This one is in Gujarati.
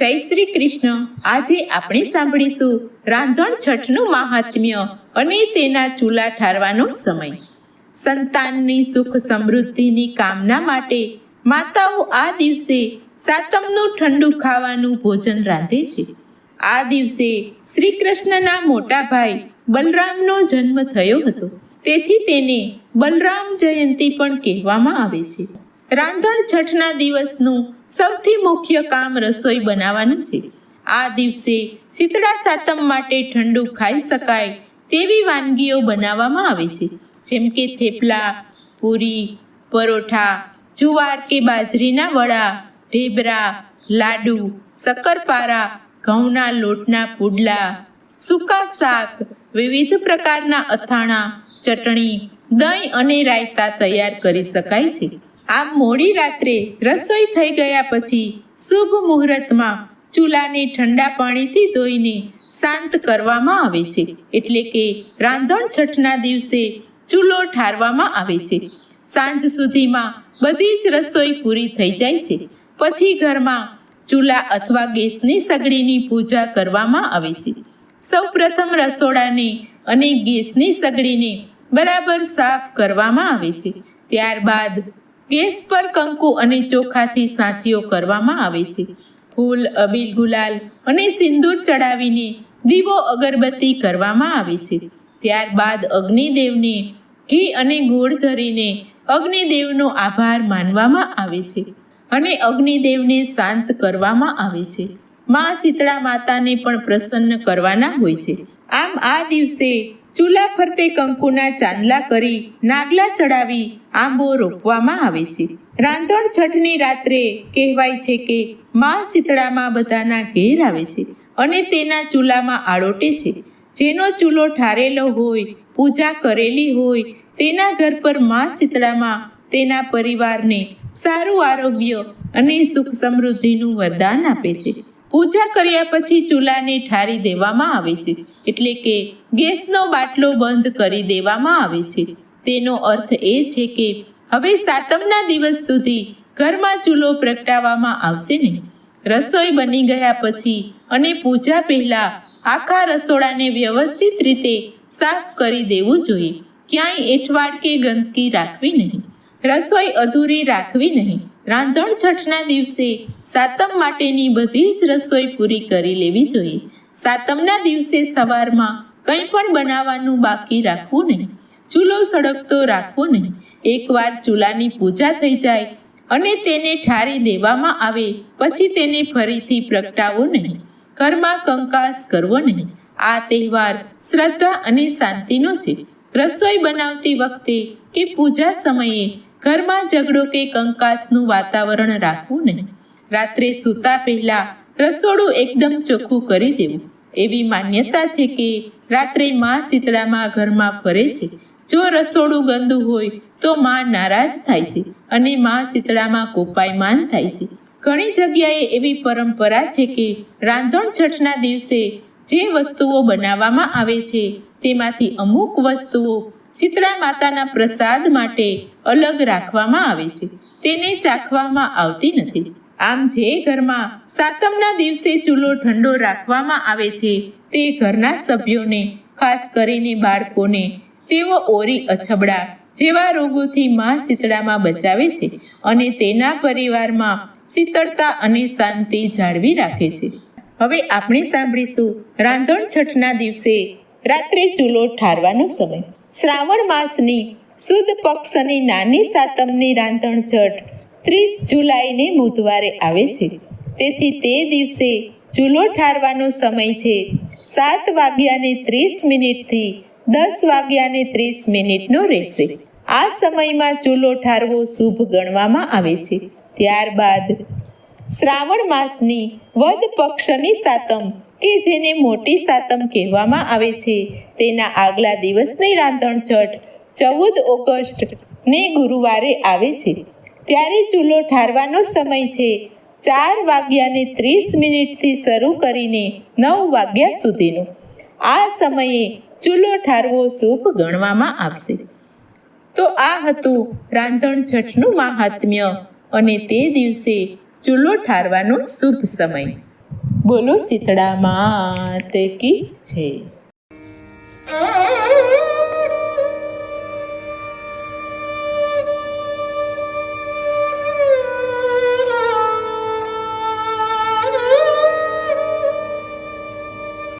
જય શ્રી કૃષ્ણ. આજે આપણે સાંભળીશું રાંધણ છઠનું મહાત્મ્ય અને તેના ચૂલા ઠારવાનો સમય. સંતાનની સુખ સમૃદ્ધિની કામના માટે માતાઓ આ દિવસે સાતમનું ઠંડુ ખાવાનું ભોજન રાંધે છે. આ દિવસે શ્રી કૃષ્ણના મોટા ભાઈ બલરામનો જન્મ થયો હતો. તેથી તેને બલરામ જયંતી પણ કહેવામાં આવે છે. રાંધણ છઠના દિવસનું સૌથી મુખ્ય કામ રસોઈ બનાવવાનું છે. આ દિવસે શીતળા સાતમ માટે ઠંડુ ખાઈ શકાય તેવી વાનગીઓ બનાવવામાં આવે છે. જેમ કે થેપલા, પૂરી, પરોઠા, જુવાર કે બાજરીના વડા, ઢેબરા, લાડુ, શક્કરપારા, ઘઉંના લોટના પુડલા, સૂકા શાક, વિવિધ પ્રકારના અથાણા, ચટણી, દહીં અને રાયતા તૈયાર કરી શકાય છે. આમ મોડી રાત્રે રસોઈ થઈ ગયા પછી શુભ મુહૂર્તમાં ચૂલાને ઠંડા પાણીથી ધોઈને શાંત કરવામાં આવે છે. એટલે કે રાંધણ છઠના દિવસે ચૂલો ઠારવામાં આવે છે. સાંજ સુધીમાં બધી જ રસોઈ પૂરી થઈ જાય છે. પછી ઘરમાં ચૂલા અથવા ગેસની સગડીની પૂજા કરવામાં આવે છે. સૌ પ્રથમ રસોડાને અને ગેસની સગડીને બરાબર સાફ કરવામાં આવે છે. ત્યારબાદ ગેસ પર કંકુ અને ચોખાથી સાથીઓ કરવામાં આવે છે. ફૂલ, અબીલ, ગુલાલ અને સિંદૂર ચડાવીને દીવો અગરબત્તી કરવામાં આવે છે. ત્યારબાદ અગ્નિદેવને ઘી અને ગોળ ધરીને અગ્નિદેવનો આભાર માનવામાં આવે છે અને અગ્નિદેવને શાંત કરવામાં આવે છે. મા શીતળા માતાને પણ પ્રસન્ન કરવાના હોય છે. આમ આ દિવસે ચૂલા ફરતે કંકુના ચાંદલા કરી નાગલા ચડાવી આંબો રોપવામાં આવે છે. રાંધણ છઠની રાત્રે કહેવાય છે કે મા શીતળામાં બધાના ઘેર આવે છે અને તેના ચૂલામાં આળોટે છે. જેનો ચૂલો ઠારેલો હોય, પૂજા કરેલી હોય, તેના ઘર પર મા શીતળામાં તેના પરિવારને સારું આરોગ્ય અને સુખ સમૃદ્ધિનું વરદાન આપે છે. પૂજા કર્યા પછી ચૂલાને ઠારી દેવામાં આવે છે. એટલે કે ગેસનો બાટલો બંધ કરી દેવામાં આવે છે. તેનો અર્થ એ છે કે હવે સાતમના દિવસ સુધી ઘરમાં ચૂલો પ્રગટાવવામાં આવશે નહીં. રસોઈ બની ગયા પછી અને પૂજા પહેલા આખા રસોડાને વ્યવસ્થિત રીતે સાફ કરી દેવું જોઈએ. ક્યાંય એઠવાડ કે ગંદકી રાખવી નહીં. રસોઈ અધૂરી રાખવી નહીં. રાંધણ છઠના દિવસે સાતમ માટેની બધી જ રસોઈ પૂરી કરી લેવી જોઈએ. સાતમના દિવસે સવારમાં કંઈ પણ બનાવવાનું બાકી રાખવું નહીં. ચૂલો સળગતો રાખવો નહીં. એકવાર ચૂલાની પૂજા થઈ જાય અને તેને ઠારી દેવામાં આવે, પછી તેને ફરીથી પ્રગટાવો નહીં. ઘરમાં કંકાસ કરવો નહીં. આ તહેવાર શ્રદ્ધા અને શાંતિનો છે. રસોઈ બનાવતી વખતે કે પૂજા સમયે ઘરમાં ઝઘડો કે કંકાસનું વાતાવરણ રાખવું નહીં. રાત્રે સૂતા પહેલા રસોડું એકદમ ચોખ્ખું કરી દેવું. એવી માન્યતા છે કે રાત્રે માં શીતળામાં ઘરમાં ફરે છે. જો રસોડું ગંદુ હોય તો માં નારાજ થાય છે અને માં શીતળામાં કોપાયમાન થાય છે. ઘણી જગ્યાએ એવી પરંપરા છે કે રાંધણ છઠના દિવસે જે વસ્તુઓ બનાવવામાં આવે છે તેમાંથી અમુક વસ્તુઓ શીતળા માતાના પ્રસાદ માટે અલગ રાખવામાં આવે છે. તેને ચાખવામાં આવતી નથી. આમ જે ઘરમાં સાતમના દિવસે ચૂલો ઠંડો રાખવામાં આવે છે, તે ઘરના સભ્યોને, ખાસ કરીને બાળકોને, તેઓ ઓરી અછબડા જેવા રોગોથી માં શીતળામાં બચાવે છે અને તેના પરિવારમાં શીતળતા અને શાંતિ જાળવી રાખે છે. હવે આપણે સાંભળીશું રાંધણ છઠના દિવસે રાત્રે ચૂલો ઠારવાનો સમય. શ્રાવણ માસની સુદ પક્ષની નાની સાતમની રાંધણ છઠ ત્રીસ જુલાઈને બુધવારે આવે છે. તેથી તે દિવસે ચૂલો ઠારવાનો સમય છે સાત વાગ્યાને ત્રીસ મિનિટથી દસ વાગ્યાને ત્રીસ મિનિટનો રહેશે. આ સમયમાં ચૂલો ઠારવો શુભ ગણવામાં આવે છે. ત્યારબાદ શ્રાવણ માસની વદ પક્ષની સાતમ કે જેને મોટી સાતમ કહેવામાં આવે છે. તેના આગલા દિવસની રાંધણ છઠ ચૌદ ઓગસ્ટ ને ગુરુવારે આવે છે. ત્યારે ચૂલો ઠારવાનો સમય છે. ચાર વાગ્યાને ત્રીસ મિનિટથી શરૂ કરીને નવ વાગ્યા સુધીનો. આ સમયે ચૂલો ઠારવો શુભ ગણવામાં આવશે. તો આ હતું રાંધણ છઠનું મહાત્મ્ય અને તે દિવસે ચૂલો ઠારવાનો શુભ સમય. બોલો શીતળા માત કી છે!